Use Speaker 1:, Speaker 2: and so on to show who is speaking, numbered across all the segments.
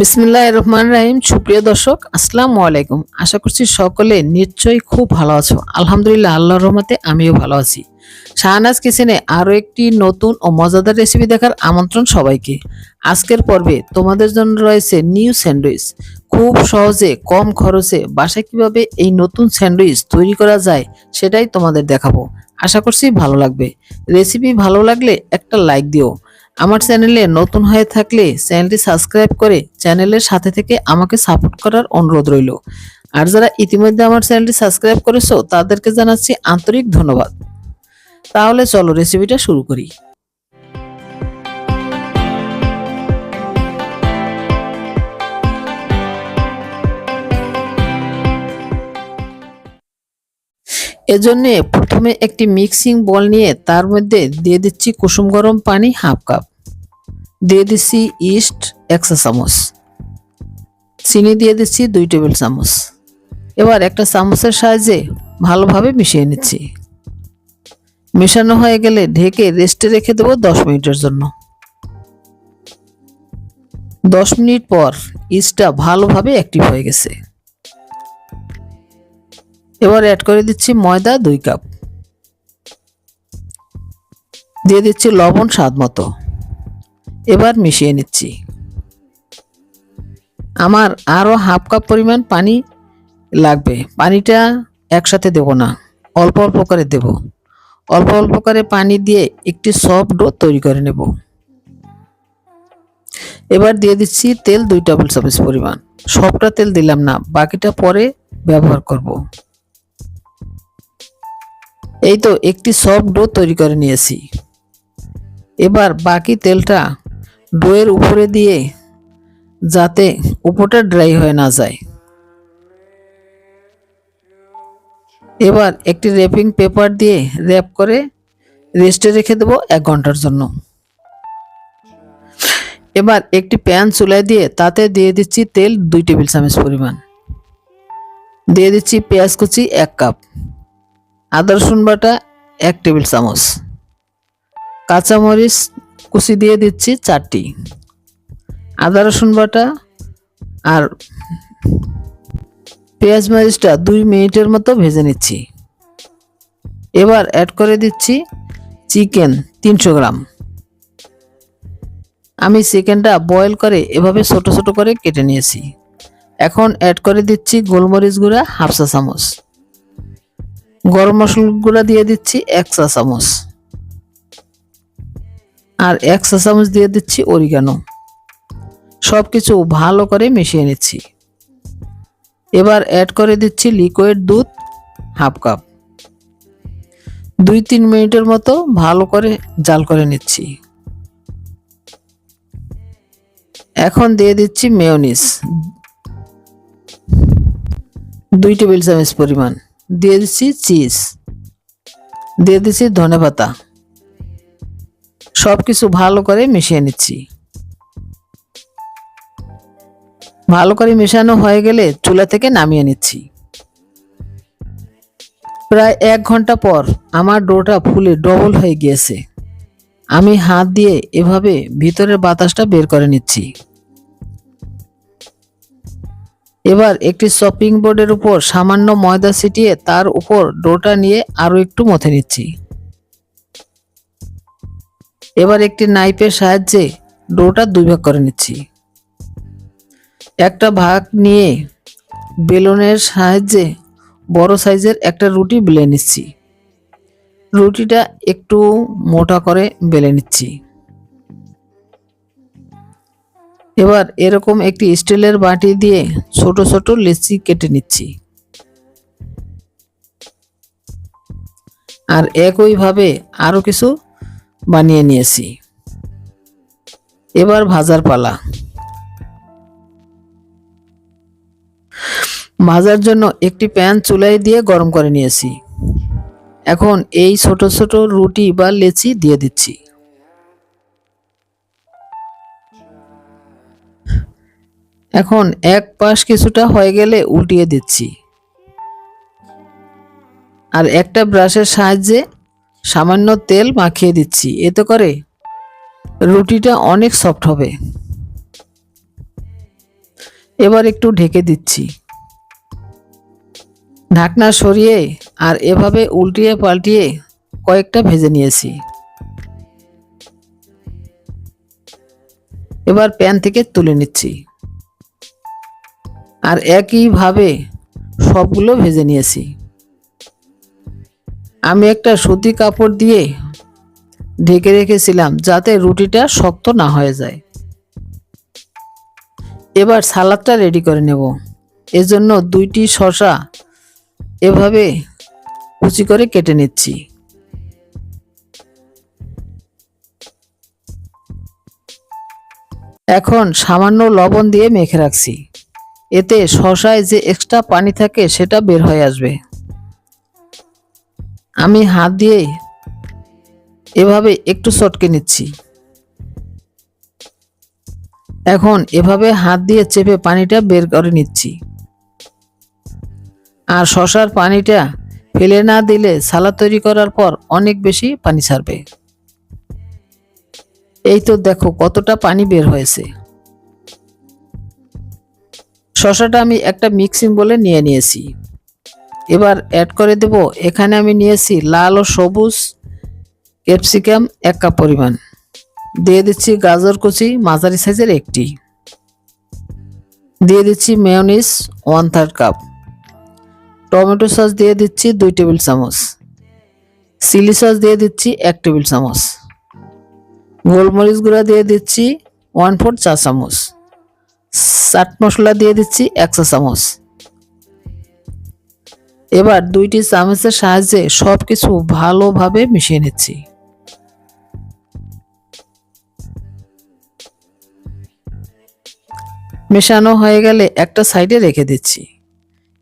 Speaker 1: বিসমিল্লাহ রহমান রাহিম। সুপ্রিয় দর্শক, আসসালামু আলাইকুম। আশা করছি সকলে নিশ্চয়ই খুব ভালো আছো। আলহামদুলিল্লাহ, আল্লাহর রহমতে আমিও ভালো আছি। শাহনাজ কিচেনে আরও একটি নতুন ও মজাদার রেসিপি দেখার আমন্ত্রণ সবাইকে। আজকের পর্বে তোমাদের জন্য রয়েছে নিউ স্যান্ডউইচ খুব সহজে, কম খরচে বাসায় কীভাবে এই নতুন স্যান্ডউইচ তৈরি করা যায় সেটাই তোমাদের দেখাবো। আশা করছি ভালো লাগবে। রেসিপি ভালো লাগলে একটা লাইক দিও। আমার চ্যানেলে নতুন হয়ে থাকলে চ্যানেলটি সাবস্ক্রাইব করে চ্যানেলের সাথে থেকে আমাকে সাপোর্ট করার অনুরোধ রইল। আর যারা ইতিমধ্যে আমার চ্যানেলটি সাবস্ক্রাইব করেছ, তাদেরকে জানাচ্ছি আন্তরিক ধন্যবাদ। তাহলে চলো রেসিপিটা শুরু করি। এজন্যে প্রথমে একটি মিক্সিং বল নিয়ে তার মধ্যে দিয়ে দিচ্ছি কুসুম গরম পানি হাফ কাপ। দিয়ে দিচ্ছি ইস্ট একশো চামচ। চিনি দিয়ে দিচ্ছি দুই টেবিল চামচ। এবার একটা চামচের সাহায্যে ভালোভাবে মিশিয়ে নিচ্ছি। মেশানো হয়ে গেলে ঢেকে রেস্টে রেখে দেবো দশ মিনিটের জন্য। দশ মিনিট পর ইস্টটা ভালোভাবে অ্যাক্টিভ হয়ে গেছে। এবার অ্যাড করে দিচ্ছি ময়দা দুই কাপ দিয়ে দিচ্ছি লবণ স্বাদ মতো। এবার মিশিয়ে নিচ্ছি। আমার আরও হাফ কাপ পরিমাণ পানি লাগবে। পানিটা একসাথে দেব না, অল্প অল্প করে দেব। অল্প অল্প করে পানি দিয়ে একটি সফট ডো তৈরি করে নেব। এবার দিয়ে দিচ্ছি তেল দুই টেবিল চামচ পরিমাণ। সবটা তেল দিলাম না, বাকিটা পরে ব্যবহার করব। এই তো একটি সফট ডো তৈরি করে নিয়েছি। এবার বাকি তেলটা ডোয়ের উপরে দিয়ে যাতে উপরটা ড্রাই হয়ে না যায়। এবার একটি র্যাপিং পেপার দিয়ে র্যাপ করে রেস্টে রেখে দেবো এক ঘণ্টার জন্য। এবার একটি প্যান চুলায় দিয়ে তাতে দিয়ে দিচ্ছি তেল দুই টেবিল চামচ পরিমাণ। দিয়ে দিচ্ছি পেঁয়াজ কুচি এক কাপ আদা, রসুন বাটা, এক টেবিল চামচ। কাঁচামরিচ কুচি দিয়ে দিচ্ছি চারটি। আদা, রসুন বাটা আর পেঁয়াজ মরিচটা দুই মিনিটের মতো ভেজে নিচ্ছি। এবার অ্যাড করে দিচ্ছি চিকেন তিনশো গ্রাম। আমি চিকেনটা বয়েল করে এভাবে ছোট ছোট করে কেটে নিয়েছি। এখন অ্যাড করে দিচ্ছি গোলমরিচ গুঁড়া হাফ চা চামচ। গরম মশলা গুঁড়া দিয়ে দিচ্ছি এক চা চামচ। আর এক চা চামচ দিয়ে দিচ্ছি অরিগানো সব কিছু ভালো করে মিশিয়ে নিচ্ছি। এবার অ্যাড করে দিচ্ছি লিকুইড দুধ হাফ কাপ দুই তিন মিনিটের মতো ভালো করে জাল করে নিচ্ছি। এখন দিয়ে দিচ্ছি মেয়নিস দুই টেবিল চামচ পরিমাণ। দিয়ে দিচ্ছি চিজ। দিয়ে দিচ্ছি ধনে পাতা সব কিছু ভালো করে মিশিয়ে নিচ্ছি। ভালো করে মেশানো হয়ে গেলে চুলা থেকে নামিয়ে নিচ্ছি। প্রায় এক ঘণ্টা পর আমার ডোটা ফুলে ডবল হয়ে গিয়েছে। আমি হাত দিয়ে এভাবে ভিতরের বাতাসটা বের করে নিচ্ছি। এবার একটি শপিং বোর্ডের উপর সামান্য ময়দা ছিটিয়ে তার উপর ডোটা নিয়ে আরও একটু মথে নিচ্ছি। এবার একটি নাইফের সাহায্যে ডোটা দুই ভাগ করে নিচ্ছি। একটা ভাগ নিয়ে বেলনের সাহায্যে বড় সাইজের একটা রুটি বেলে নিচ্ছি। রুটিটা একটু মোটা করে বেলে নিচ্ছি। এবার এরকম একটি স্টিলের বাটি দিয়ে ছোট ছোট লেচি কেটে নিচ্ছি। আর একইভাবে আরও কিছু বানিয়ে নিয়েছি। এবার ভাজার পালা। ভাজার জন্য একটি প্যান চুলায় দিয়ে গরম করে নিয়েছি। এখন এই ছোট ছোট রুটি বা লেচি দিয়ে দিচ্ছি। এখন এক পাশ কিছুটা হয়ে গেলে উল্টিয়ে দিচ্ছি। আর একটা ব্রাশের সাহায্যে সামান্য তেল মাখিয়ে দিচ্ছি। এতে করে রুটিটা অনেক সফট হবে। এবার একটু ঢেকে দিচ্ছি। ঢাকনা সরিয়ে আর এভাবে উল্টিয়ে পাল্টিয়ে কয়েকটা ভেজে নিয়েছি। এবার প্যান থেকে তুলে নিচ্ছি। আর একইভাবে সবগুলো ভেজে নিয়েছি। আমি একটা সুতি কাপড় দিয়ে ঢেকে রেখেছিলাম যাতে রুটিটা শক্ত না হয়ে যায়। এবার সালাদটা রেডি করে নেব। এজন্য দুইটি শসা এভাবে কুচি করে কেটে নিচ্ছি। এখন সামান্য লবণ দিয়ে মেখে রাখছি। এতে শশায় যে এক্সট্রা পানি থাকে সেটা বের হয়ে আসবে। আমি হাত দিয়ে এভাবে একটু চটকে নিচ্ছি। এখন এভাবে হাত দিয়ে চেপে পানিটা বের করে নিচ্ছি। আর শশার পানিটা ফেলে না দিলে সালাদ তৈরি করার পর অনেক বেশি পানি ছাড়বে। এই তো দেখো কতটা পানি বের হয়েছে। শশাটা আমি একটা মিক্সিং বলে নিয়ে নিয়েছি। এবার অ্যাড করে দেব, এখানে আমি নিয়েছি লাল ও সবুজ ক্যাপসিকাম এক কাপ পরিমাণ। দিয়ে দিচ্ছি গাজর কুচি, মাঝারি সাইজের একটি। দিয়ে দিচ্ছি mayonnaise one third cup tomato sauce দিয়ে দিচ্ছি দুই টেবিল চামচ। চিলি সস দিয়ে দিচ্ছি এক টেবিল চামচ। গোলমরিচ গুঁড়া দিয়ে দিচ্ছি ওয়ান ফোর চা চামচ। চাট মশলা দিয়ে দিচ্ছি এক চা চামচ। এবার দুইটি চামচের সাহায্যে সব কিছু ভালোভাবে মিশিয়ে নিচ্ছি। মেশানো হয়ে গেলে একটা সাইডে রেখে দিচ্ছি।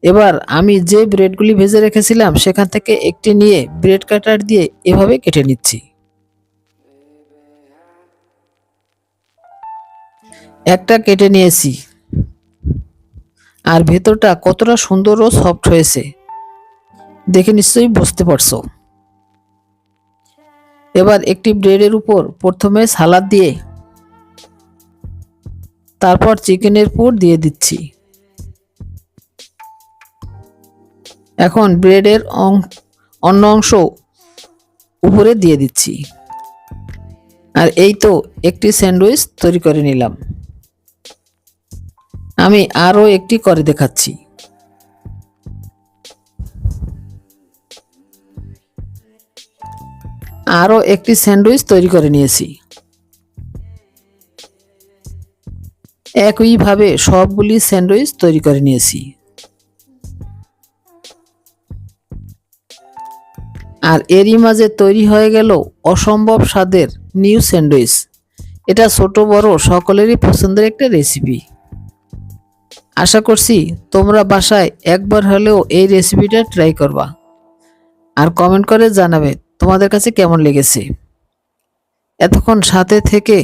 Speaker 1: এবার আমি যে ব্রেডগুলি ভেজে রেখেছিলাম, সেখান থেকে একটি নিয়ে ব্রেড কাটার দিয়ে এভাবে কেটে নিচ্ছি। একটা কেটে নিয়েছি। আর ভেতরটা কতটা সুন্দর ও সফট হয়েছে। দেখে নিশ্চয়ই বুঝতে পারছ। এবার একটি ব্রেডের উপর প্রথমে সালাদ দিয়ে, তারপর চিকেনের পুর দিয়ে দিচ্ছি। এখন ব্রেডের অন্য অংশ উপরে দিয়ে দিচ্ছি। আর এই তো একটি স্যান্ডউইচ তৈরি করে নিলাম। আমি আরও একটি করে দেখাচ্ছি। আরও একটি স্যান্ডউইচ তৈরি করে নিয়েছি। একইভাবে সবগুলি স্যান্ডউইচ তৈরি করে নিয়েছি। আর এরই মাঝে তৈরি হয়ে গেল অসম্ভব স্বাদের নিউ স্যান্ডউইচ। এটা ছোট বড় সকলেরই পছন্দের একটা রেসিপি। আশা করছি তোমরা বাসায় একবার হলেও এই রেসিপিটা ট্রাই করবা। আর কমেন্ট করে জানাবে তোমাদের কাছে কেমন লেগেছে। এতক্ষণ সাথে থেকে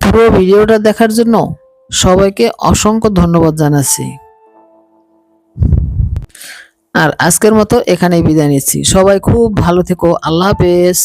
Speaker 1: পুরো ভিডিওটা দেখার জন্য সবাইকে অসংখ্য ধন্যবাদ জানাচ্ছি। আর আজকের মতো এখানেই বিদায় নিচ্ছি। সবাই খুব ভালো থেকো। আল্লাহ হাফেজ।